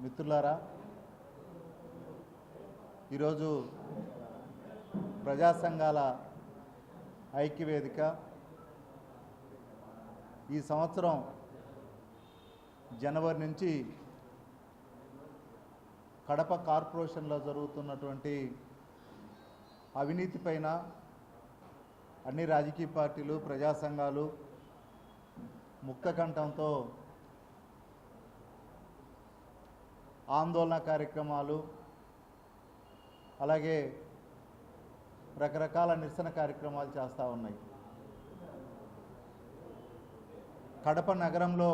మిత్రులారా ఈరోజు ప్రజా సంఘాల ఐక్యవేదిక ఈ సంవత్సరం జనవరి నుంచి కడప కార్పొరేషన్లో జరుగుతున్నటువంటి అవినీతి పైన అన్ని రాజకీయ పార్టీలు ప్రజా సంఘాలు ముక్త కంఠంతో ఆందోళన కార్యక్రమాలు అలాగే రకరకాల నిరసన కార్యక్రమాలు చేస్తూ ఉన్నాయి. కడప నగరంలో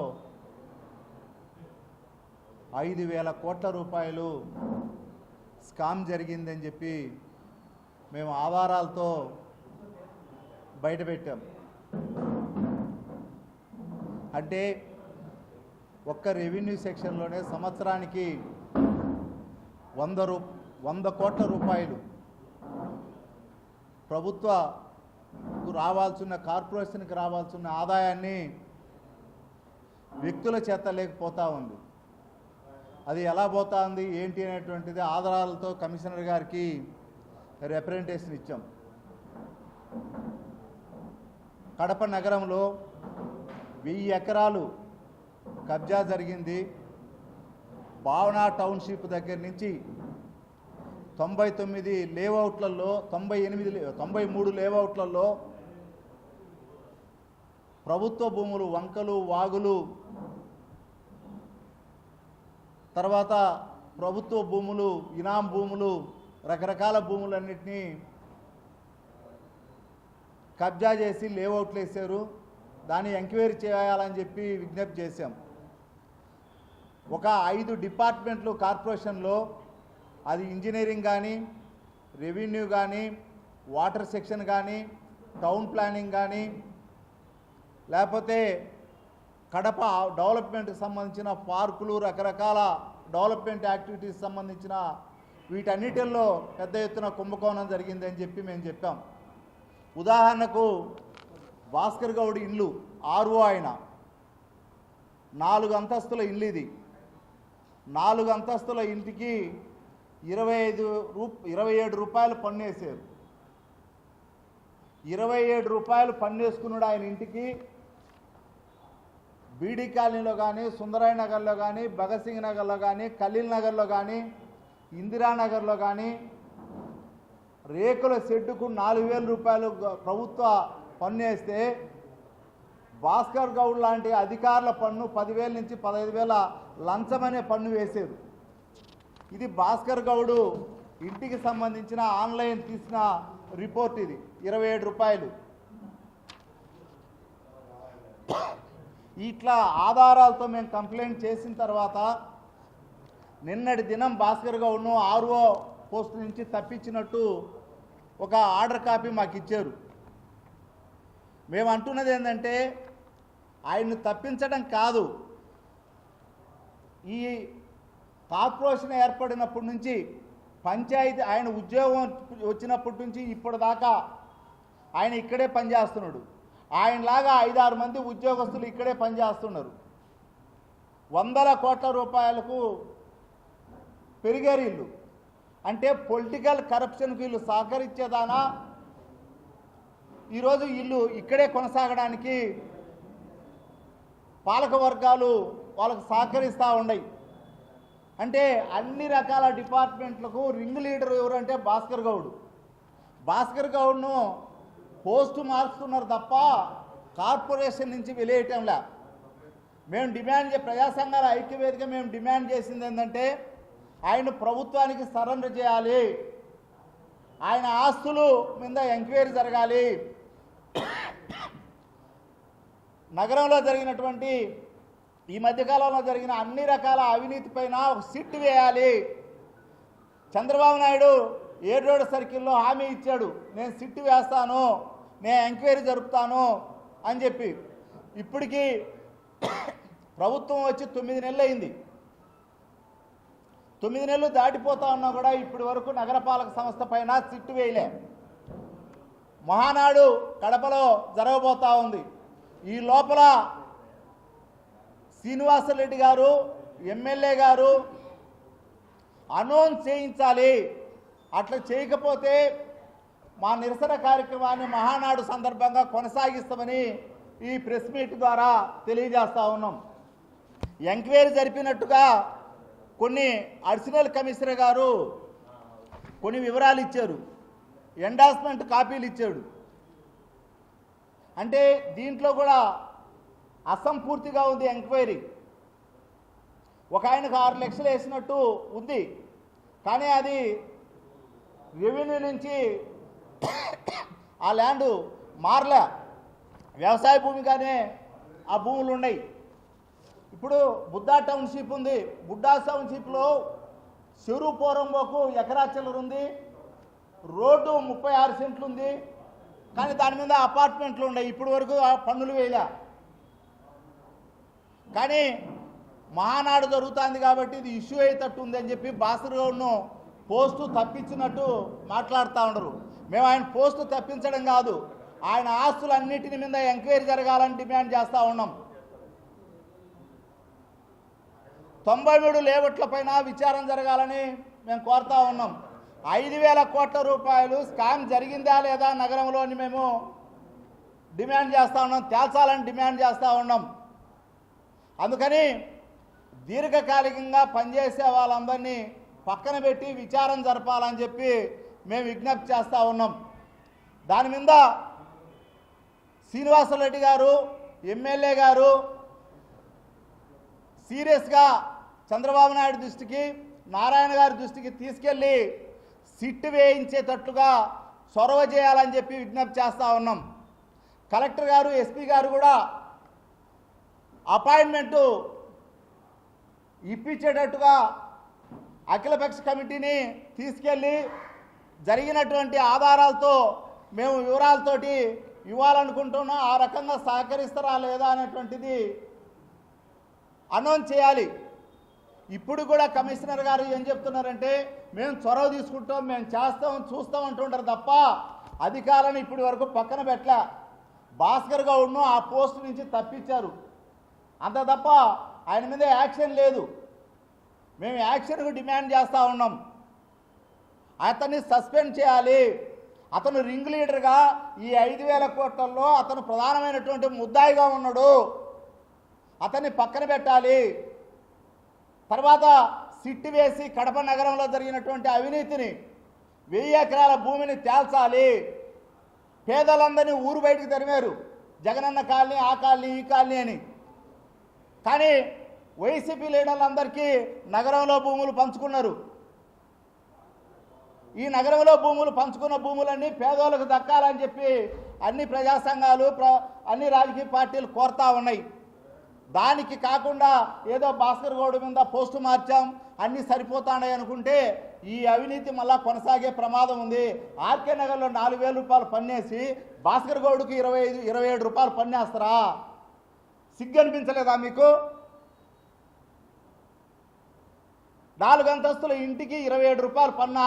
ఐదు వేల కోట్ల రూపాయలు స్కామ్ జరిగిందని చెప్పి మేము ఆవారాలతో బయటపెట్టాం అంటే ఒక్క రెవెన్యూ సెక్షన్లోనే సంవత్సరానికి వంద రూ వంద కోట్ల రూపాయలు ప్రభుత్వకు రావాల్సిన కార్పొరేషన్కి రావాల్సిన ఆదాయాన్ని వ్యక్తుల చేత లేకపోతా ఉంది. అది ఎలా పోతా ఉంది ఏంటి అనేటువంటిది ఆధారాలతో కమిషనర్ గారికి రిప్రజెంటేషన్ ఇచ్చాం. కడప నగరంలో వెయ్యి ఎకరాలు కబ్జా జరిగింది. భావన టౌన్షిప్ దగ్గర నుంచి తొంభై తొమ్మిది లేఅవుట్లలో తొంభై ఎనిమిది తొంభై మూడు లేఅవుట్లలో ప్రభుత్వ భూములు వంకలు వాగులు తర్వాత ప్రభుత్వ భూములు ఇనాం భూములు రకరకాల భూములన్నింటినీ కబ్జా చేసి లేఅవుట్లు వేసారు దాన్ని ఎంక్వైరీ చేయాలని చెప్పి విజ్ఞప్తి చేశాం. ఒక ఐదు డిపార్ట్మెంట్లు కార్పొరేషన్లో అది ఇంజనీరింగ్ కానీ రెవెన్యూ కానీ వాటర్ సెక్షన్ కానీ టౌన్ ప్లానింగ్ కానీ లేకపోతే కడప డెవలప్మెంట్కి సంబంధించిన పార్కులు రకరకాల డెవలప్మెంట్ యాక్టివిటీస్ సంబంధించిన వీటన్నిటిల్లో పెద్ద ఎత్తున కుంభకోణం జరిగిందని చెప్పి మేము చెప్పాం. ఉదాహరణకు భాస్కర్ గౌడ్ ఇల్లు ఆర్ఓ ఆయన నాలుగు అంతస్తుల ఇల్లు ఇది. నాలుగు అంతస్తుల ఇంటికి ఇరవై ఐదు రూ ఇరవై ఏడు రూపాయలు పన్ను ఇరవై ఏడు రూపాయలు పన్నేసుకున్నాడు ఆయన ఇంటికి. బీడీ కాలనీలో కానీ సుందరాయ నగర్లో కానీ భగత్ సింగ్ నగర్లో కానీ ఖలీల్ నగర్లో కానీ ఇందిరానగర్లో కానీ రేకుల షెడ్డుకు నాలుగు వేల రూపాయలు ప్రభుత్వ పన్ను వేస్తే భాస్కర్ గౌడ్ లాంటి అధికారుల పన్ను పదివేల నుంచి పదహైదు వేల లంచం అనే పన్ను వేసేది ఇది భాస్కర్ గౌడు ఇంటికి సంబంధించిన ఆన్లైన్ తీసిన రిపోర్ట్ ఇది. ఇరవై ఏడు రూపాయలు. ఇట్లా ఆధారాలతో మేము కంప్లైంట్ చేసిన తర్వాత నిన్నటి దినం భాస్కర్ గౌడ్ను ఆర్ఓ పోస్ట్ నుంచి తప్పించినట్టు ఒక ఆర్డర్ కాపీ మాకు ఇచ్చారు మేము అంటున్నది ఏంటంటే ఆయన్ని తప్పించడం కాదు. ఈ కార్పొరేషన్ ఏర్పడినప్పటి నుంచి పంచాయతీ ఆయన ఉద్యోగం వచ్చినప్పటి నుంచి ఇప్పటిదాకా ఆయన ఇక్కడే పనిచేస్తున్నాడు. ఆయనలాగా ఐదారు మంది ఉద్యోగస్తులు ఇక్కడే పనిచేస్తున్నారు. వందల కోట్ల రూపాయలకు పెరిగారు ఇల్లు అంటే పొలిటికల్ కరప్షన్కి వీళ్ళు సహకరించేదానా? ఈరోజు ఇల్లు ఇక్కడే కొనసాగడానికి పాలక వర్గాలు వాళ్ళకు సహకరిస్తూ ఉన్నాయి అంటే అన్ని రకాల డిపార్ట్మెంట్లకు రింగ్ లీడర్ ఎవరంటే భాస్కర్ గౌడ్. భాస్కర్ గౌడ్ను పోస్టు మారుస్తున్నారు తప్ప కార్పొరేషన్ నుంచి వెలియటంలా మేము డిమాండ్ చే ప్రజా సంఘాల ఐక్యవేదిక మేము డిమాండ్ చేసింది ఏంటంటే ఆయన ప్రభుత్వానికి సరెండర్ చేయాలి. ఆయన ఆస్తులు మీద ఎంక్వైరీ జరగాలి. నగరంలో జరిగినటువంటి ఈ మధ్యకాలంలో జరిగిన అన్ని రకాల అవినీతి పైన ఒక సిట్ వేయాలి. చంద్రబాబు నాయుడు ఏడు రోడ్ సర్కిల్లో హామీ ఇచ్చాడు. నేను సిట్ వేస్తాను నేను ఎంక్వైరీ జరుపుతాను అని చెప్పి. ఇప్పటికీ ప్రభుత్వం వచ్చి తొమ్మిది నెలలు అయింది. తొమ్మిది నెలలు దాటిపోతా ఉన్నా కూడా ఇప్పటి వరకు నగరపాలక సంస్థ పైన సిట్టు వేయలే. మహానాడు కడపలో జరగబోతా ఉంది. ఈ లోపల శ్రీనివాసరెడ్డి గారు ఎమ్మెల్యే గారు అనౌన్స్ చేయించాలి. అట్లా చేయకపోతే మా నిరసన కార్యక్రమాన్ని మహానాడు సందర్భంగా కొనసాగిస్తామని ఈ ప్రెస్ మీట్ ద్వారా తెలియజేస్తా ఉన్నాం. ఎంక్వైరీ జరిపినట్టుగా కొన్ని అడిషనల్ కమిషనర్ గారు కొన్ని వివరాలు ఇచ్చారు. ఎండార్స్మెంట్ కాపీలు ఇచ్చాడు. అంటే దీంట్లో కూడా అసంపూర్తిగా ఉంది ఎంక్వైరీ. ఒక ఆయనకు ఆరు లక్షలు వేసినట్టు ఉంది. కానీ అది రెవెన్యూ నుంచి ఆ ల్యాండ్ మారలే. వ్యవసాయ భూమిగానే ఆ భూములు ఉన్నాయి. ఇప్పుడు బుద్ధా టౌన్షిప్ ఉంది. బుద్ధా టౌన్షిప్లో చెరువు పోరంబోకు ఎకరా చిల్లర ఉంది. రోడ్డు ముప్పై ఆరు సెంట్లు ఉంది. కానీ దాని మీద అపార్ట్మెంట్లు ఉన్నాయి. ఇప్పటి వరకు ఆ పన్నులు వేయలే. కానీ మహానాడు జరుగుతుంది కాబట్టి ఇది ఇష్యూ అయ్యేటట్టు ఉంది అని చెప్పి బాసరగౌడ్ను పోస్టు తప్పించినట్టు మాట్లాడుతూ ఉండరు. మేము ఆయన పోస్టు తప్పించడం కాదు ఆయన ఆస్తులన్నిటిని మీద ఎంక్వైరీ జరగాలని డిమాండ్ చేస్తూ ఉన్నాం. తొంభై మూడు లేఅవుట్ల విచారం విచారణ జరగాలని మేము కోరుతా ఉన్నాం. ఐదు వేల కోట్ల రూపాయలు స్కామ్ జరిగిందా లేదా నగరంలోని మేము డిమాండ్ చేస్తూ ఉన్నాం తేల్చాలని డిమాండ్ చేస్తూ ఉన్నాం. అందుకని దీర్ఘకాలికంగా పనిచేసే వాళ్ళందరినీ పక్కన పెట్టి విచారం జరపాలని చెప్పి మేము విజ్ఞప్తి చేస్తూ ఉన్నాం. దాని మీద శ్రీనివాసరెడ్డి గారు ఎమ్మెల్యే గారు సీరియస్గా చంద్రబాబు నాయుడు దృష్టికి నారాయణ గారి దృష్టికి తీసుకెళ్ళి సిట్టు వేయించేటట్లుగా చొరవ చేయాలని చెప్పి విజ్ఞప్తి చేస్తూ ఉన్నాం. కలెక్టర్ గారు ఎస్పీ గారు కూడా అపాయింట్మెంటు ఇప్పించేటట్టుగా అఖిలపక్ష కమిటీని తీసుకెళ్ళి జరిగినటువంటి ఆధారాలతో మేము వివరాలతోటి ఇవ్వాలనుకుంటున్నాం ఆ రకంగా సహకరిస్తారా లేదా అనేటువంటిది అనౌన్స్ చేయాలి. ఇప్పుడు కూడా కమిషనర్ గారు ఏం చెప్తున్నారంటే మేము చొరవ తీసుకుంటాం మేము చేస్తాం చూస్తాం అంటుంటారు తప్ప అధికారాన్ని ఇప్పటి వరకు పక్కన పెట్టలే. భాస్కర్ గౌడ్ను ఆ పోస్ట్ నుంచి తప్పించారు. అంత తప్ప ఆయన మీద యాక్షన్ లేదు. మేము యాక్షన్కు డిమాండ్ చేస్తూ ఉన్నాం. అతన్ని సస్పెండ్ చేయాలి. అతను రింగ్ లీడర్గా ఈ ఐదు వేల కోట్లలో అతను ప్రధానమైనటువంటి ముద్దాయిగా ఉన్నాడు. అతన్ని పక్కన పెట్టాలి. తర్వాత సిట్టి వేసి కడప నగరంలో జరిగినటువంటి అవినీతిని వెయ్యి ఎకరాల భూమిని తేల్చాలి. పేదలందరినీ ఊరు బయటకు తరిమారు. జగనన్న కాలనీ ఆ కాలనీ ఈ కాలనీ అని. కానీ వైసీపీ లీడర్లందరికీ నగరంలో భూములు పంచుకున్నారు. ఈ నగరంలో భూములు పంచుకున్న భూములన్నీ పేదోళ్ళకు దక్కాలని చెప్పి అన్ని ప్రజా సంఘాలు ప్ర అన్ని రాజకీయ పార్టీలు కోరుతా ఉన్నాయి. దానికి కాకుండా ఏదో భాస్కర్ గౌడ్ మీద పోస్టు మార్చాం అన్నీ సరిపోతాయి అనుకుంటే ఈ అవినీతి మళ్ళా కొనసాగే ప్రమాదం ఉంది. ఆర్కే నగర్లో నాలుగు వేల రూపాయలు పన్నేసి భాస్కర్ గౌడ్కి ఇరవై ఐదు ఇరవై ఏడు రూపాయలు పన్నేస్తారా? సిగ్గు అనిపించలేదా మీకు? నాలుగు అంతస్తుల ఇంటికి ఇరవై ఏడు రూపాయలు పన్నా.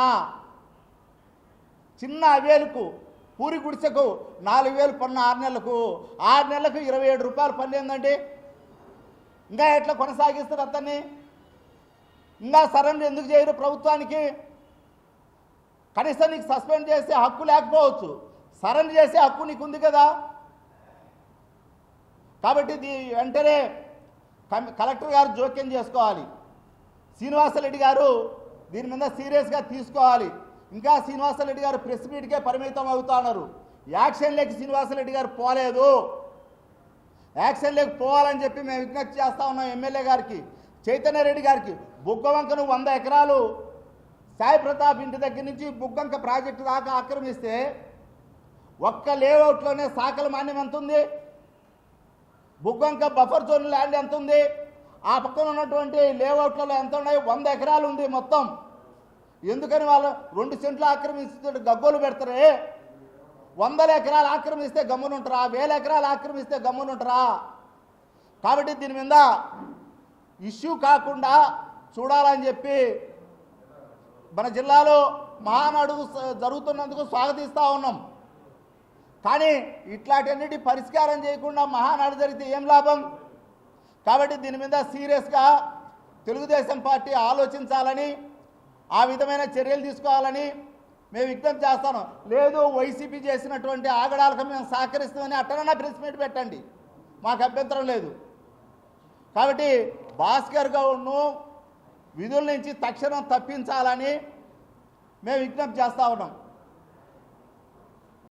చిన్న అవేలుకు పూరి గుడిసెకు నాలుగు వేలు పన్ను ఆరు నెలలకు. ఆరు నెలలకు ఇరవై ఏడు రూపాయలు పన్ను ఏందండి? ఇంకా ఎట్లా కొనసాగిస్తారు అతన్ని? ఇంకా సరెండర్ ఎందుకు చేయరు ప్రభుత్వానికి? కనీసం నీకు సస్పెండ్ చేసే హక్కు లేకపోవచ్చు. సరెండర్ చేసే హక్కు నీకుంది కదా. కాబట్టి దీ వెంటనే కలెక్టర్ గారు జోక్యం చేసుకోవాలి. శ్రీనివాసరెడ్డి గారు దీని మీద సీరియస్గా తీసుకోవాలి. ఇంకా శ్రీనివాసరెడ్డి గారు ప్రెస్ మీట్కే పరిమితం అవుతున్నారు యాక్షన్ లేక శ్రీనివాసరెడ్డి గారు పోలేదు. యాక్షన్ లేక పోవాలని చెప్పి మేము విజ్ఞప్తి చేస్తా ఉన్నాం ఎమ్మెల్యే గారికి చైతన్య రెడ్డి గారికి. బుగ్గవంకను వంద ఎకరాలు సాయి ప్రతాప్ ఇంటి దగ్గర నుంచి బుగ్గంక ప్రాజెక్టు దాకా ఆక్రమిస్తే ఒక్క లేఅవుట్లోనే సాకల మాన్యం ఎంత ఉంది? బుగ్గంక బఫర్ జోన్ ల్యాండ్ ఎంత ఉంది? ఆ పక్కన ఉన్నటువంటి లేఅవుట్లలో ఎంత ఉన్నాయి? వంద ఎకరాలు ఉంది మొత్తం. ఎందుకని వాళ్ళు రెండు సెంట్లు ఆక్రమిస్తే గగ్గోలు పెడతారే? వందల ఎకరాలు ఆక్రమిస్తే గమ్మునుంటారా వేల ఎకరాలు ఆక్రమిస్తే గమ్మునుంటారా కాబట్టి దీని మీద ఇష్యూ కాకుండా చూడాలని చెప్పి మన జిల్లాలో మహానాడు జరుగుతున్నందుకు స్వాగతిస్తూ ఉన్నాం. కానీ ఇట్లాంటి పరిష్కారం చేయకుండా మహానాడు జరిగితే ఏం లాభం? కాబట్టి దీని మీద సీరియస్గా తెలుగుదేశం పార్టీ ఆలోచించాలని ఆ విధమైన చర్యలు తీసుకోవాలని మేము విజ్ఞప్తి చేస్తాను. లేదు వైసీపీ చేసినటువంటి ఆగడాలకు మేము సహకరిస్తామని అట్టనన్నా ప్రెస్ మీట్ పెట్టండి. మాకు అభ్యంతరం లేదు. కాబట్టి భాస్కర్ గౌడ్ను విధుల నుంచి తక్షణం తప్పించాలని మేము విజ్ఞప్తి చేస్తా ఉన్నాం.